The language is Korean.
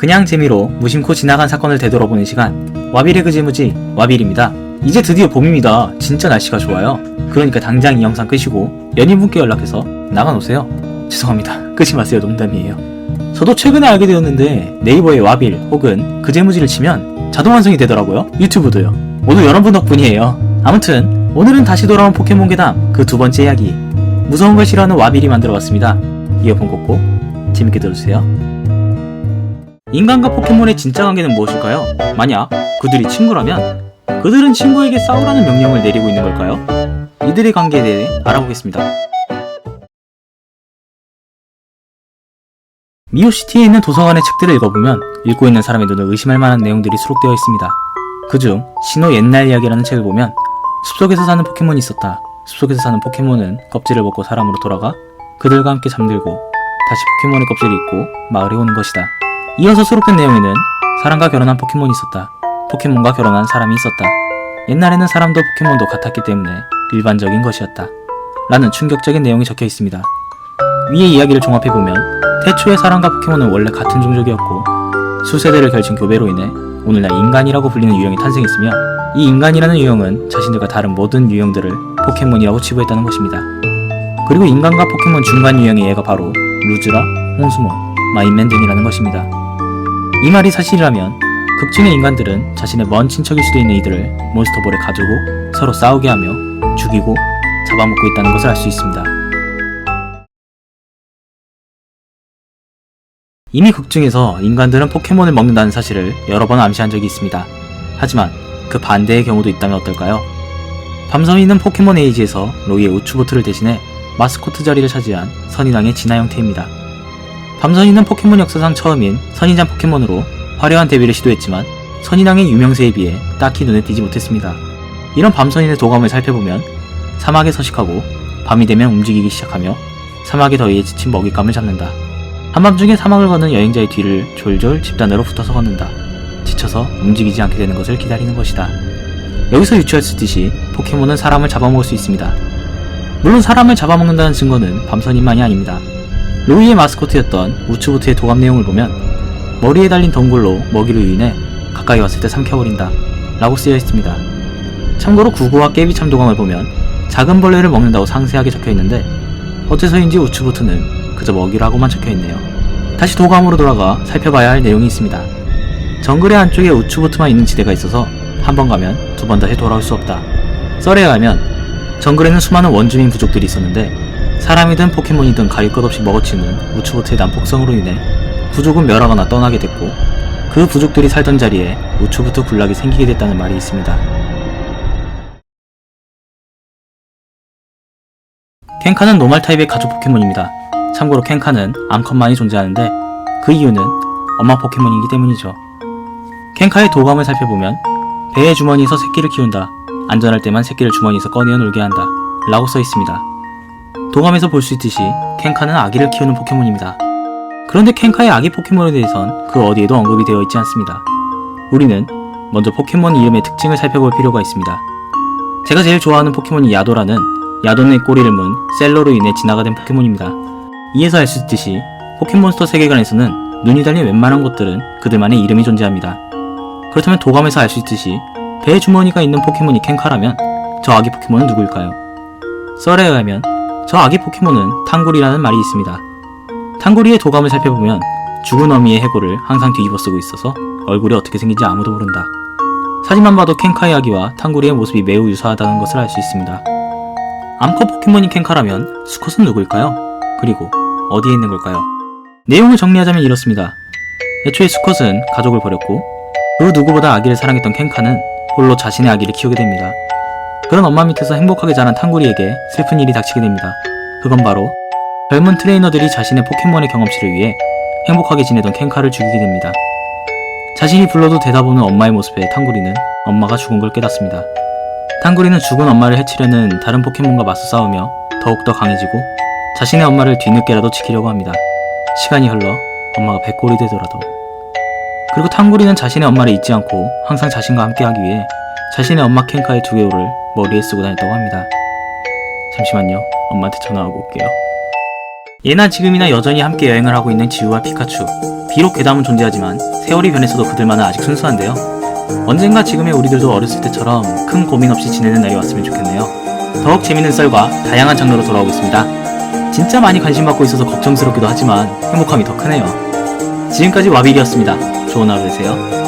그냥 재미로 무심코 지나간 사건을 되돌아보는 시간 와비레 그지무지 와빌입니다. 이제 드디어 봄입니다. 진짜 날씨가 좋아요. 그러니까 당장 이 영상 끄시고 연인분께 연락해서 나가놓으세요. 죄송합니다. 끄지 마세요. 농담이에요. 저도 최근에 알게 되었는데 네이버에 와빌 혹은 그제무지를 치면 자동 완성이 되더라고요. 유튜브도요. 모두 여러분 덕분이에요. 아무튼 오늘은 다시 돌아온 포켓몬 괴담 그 두 번째 이야기 무서운 걸 싫어하는 와빌이 만들어봤습니다. 이어폰 꽂고 재밌게 들어주세요. 인간과 포켓몬의 진짜 관계는 무엇일까요? 만약 그들이 친구라면 그들은 친구에게 싸우라는 명령을 내리고 있는 걸까요? 이들의 관계에 대해 알아보겠습니다. 미오시티에 있는 도서관의 책들을 읽어보면 읽고 있는 사람의 눈을 의심할 만한 내용들이 수록되어 있습니다. 그중 신호 옛날 이야기라는 책을 보면 숲속에서 사는 포켓몬이 있었다. 숲속에서 사는 포켓몬은 껍질을 벗고 사람으로 돌아가 그들과 함께 잠들고 다시 포켓몬의 껍질을 입고 마을에 오는 것이다. 이어서 수록된 내용에는 사람과 결혼한 포켓몬이 있었다. 포켓몬과 결혼한 사람이 있었다. 옛날에는 사람도 포켓몬도 같았기 때문에 일반적인 것이었다. 라는 충격적인 내용이 적혀 있습니다. 위의 이야기를 종합해보면 태초의 사람과 포켓몬은 원래 같은 종족이었고 수세대를 걸친 교배로 인해 오늘날 인간이라고 불리는 유형이 탄생했으며 이 인간이라는 유형은 자신들과 다른 모든 유형들을 포켓몬이라고 치부했다는 것입니다. 그리고 인간과 포켓몬 중간 유형의 얘가 바로 루즈라, 홍수몬, 마인맨 등이라는 것입니다. 이 말이 사실이라면 극중의 인간들은 자신의 먼 친척일 수도 있는 이들을 몬스터볼에 가두고 서로 싸우게 하며 죽이고 잡아먹고 있다는 것을 알 수 있습니다. 이미 극중에서 인간들은 포켓몬을 먹는다는 사실을 여러 번 암시한 적이 있습니다. 하지만 그 반대의 경우도 있다면 어떨까요? 밤섬이 있는 포켓몬 에이지에서 로이의 우추보트를 대신해 마스코트 자리를 차지한 선인왕의 진화 형태입니다. 밤선이는 포켓몬 역사상 처음인 선인장 포켓몬으로 화려한 데뷔를 시도했지만 선인왕의 유명세에 비해 딱히 눈에 띄지 못했습니다. 이런 밤선인의 도감을 살펴보면 사막에 서식하고 밤이 되면 움직이기 시작하며 사막의 더위에 지친 먹잇감을 잡는다. 한밤중에 사막을 걷는 여행자의 뒤를 졸졸 집단으로 붙어서 걷는다. 지쳐서 움직이지 않게 되는 것을 기다리는 것이다. 여기서 있듯이 포켓몬은 사람을 잡아먹을 수 있습니다. 물론 사람을 잡아먹는다는 증거는 밤선인만이 아닙니다. 로이의 마스코트였던 우츠부트의 도감 내용을 보면 머리에 달린 덩굴로 먹이를 유인해 가까이 왔을 때 삼켜버린다 라고 쓰여 있습니다. 참고로 구구와 깨비참 도감을 보면 작은 벌레를 먹는다고 상세하게 적혀 있는데 어째서인지 우츠부트는 그저 먹이라고만 적혀 있네요. 다시 도감으로 돌아가 살펴봐야 할 내용이 있습니다. 정글의 안쪽에 우츠부트만 있는 지대가 있어서 한 번 가면 두 번 다시 돌아올 수 없다. 썰에 의하면 정글에는 수많은 원주민 부족들이 있었는데 사람이든 포켓몬이든 가릴 것 없이 먹어치는 우츠보트의 난폭성으로 인해 부족은 멸하거나 떠나게 됐고 그 부족들이 살던 자리에 우츠부트 군락이 생기게 됐다는 말이 있습니다. 켄카는 노말 타입의 가족 포켓몬입니다. 참고로 켄카는 암컷만이 존재하는데 그 이유는 엄마 포켓몬이기 때문이죠. 켄카의 도감을 살펴보면 배의 주머니에서 새끼를 키운다. 안전할 때만 새끼를 주머니에서 꺼내어 놀게 한다. 라고 써 있습니다. 도감에서 볼 수 있듯이 켄카는 아기를 키우는 포켓몬입니다. 그런데 켄카의 아기 포켓몬에 대해선 그 어디에도 언급이 되어 있지 않습니다. 우리는 먼저 포켓몬 이름의 특징을 살펴볼 필요가 있습니다. 제가 제일 좋아하는 포켓몬이 야도라는 야도의 꼬리를 문 셀러로 인해 진화가 된 포켓몬입니다. 이에서 알 수 있듯이 포켓몬스터 세계관에서는 눈이 달린 웬만한 것들은 그들만의 이름이 존재합니다. 그렇다면 도감에서 알 수 있듯이 배 주머니가 있는 포켓몬이 켄카라면 저 아기 포켓몬은 누구일까요? 썰에 의하면 저 아기 포켓몬은 탕구리라는 말이 있습니다. 탕구리의 도감을 살펴보면 죽은 어미의 해골을 항상 뒤집어 쓰고 있어서 얼굴이 어떻게 생긴지 아무도 모른다. 사진만 봐도 켄카의 아기와 탕구리의 모습이 매우 유사하다는 것을 알 수 있습니다. 암컷 포켓몬인 켄카라면 수컷은 누구일까요? 그리고 어디에 있는 걸까요? 내용을 정리하자면 이렇습니다. 애초에 수컷은 가족을 버렸고 그 누구보다 아기를 사랑했던 켄카는 홀로 자신의 아기를 키우게 됩니다. 그런 엄마 밑에서 행복하게 자란 탕구리에게 슬픈 일이 닥치게 됩니다. 그건 바로 젊은 트레이너들이 자신의 포켓몬의 경험치를 위해 행복하게 지내던 켄카를 죽이게 됩니다. 자신이 불러도 대답없는 엄마의 모습에 탕구리는 엄마가 죽은 걸 깨닫습니다. 탕구리는 죽은 엄마를 해치려는 다른 포켓몬과 맞서 싸우며 더욱더 강해지고 자신의 엄마를 뒤늦게라도 지키려고 합니다. 시간이 흘러 엄마가 백골이 되더라도 그리고 탕구리는 자신의 엄마를 잊지 않고 항상 자신과 함께하기 위해 자신의 엄마 켄카의 두개골을 머리에 쓰고 다녔다고 합니다. 잠시만요. 엄마한테 전화하고 올게요. 예나 지금이나 여전히 함께 여행을 하고 있는 지우와 피카츄. 비록 괴담은 존재하지만 세월이 변했어도 그들만은 아직 순수한데요. 언젠가 지금의 우리들도 어렸을 때처럼 큰 고민 없이 지내는 날이 왔으면 좋겠네요. 더욱 재밌는 썰과 다양한 장르로 돌아오겠습니다. 진짜 많이 관심 받고 있어서 걱정스럽기도 하지만 행복함이 더 크네요. 지금까지 와빌이었습니다. 좋은 하루 되세요.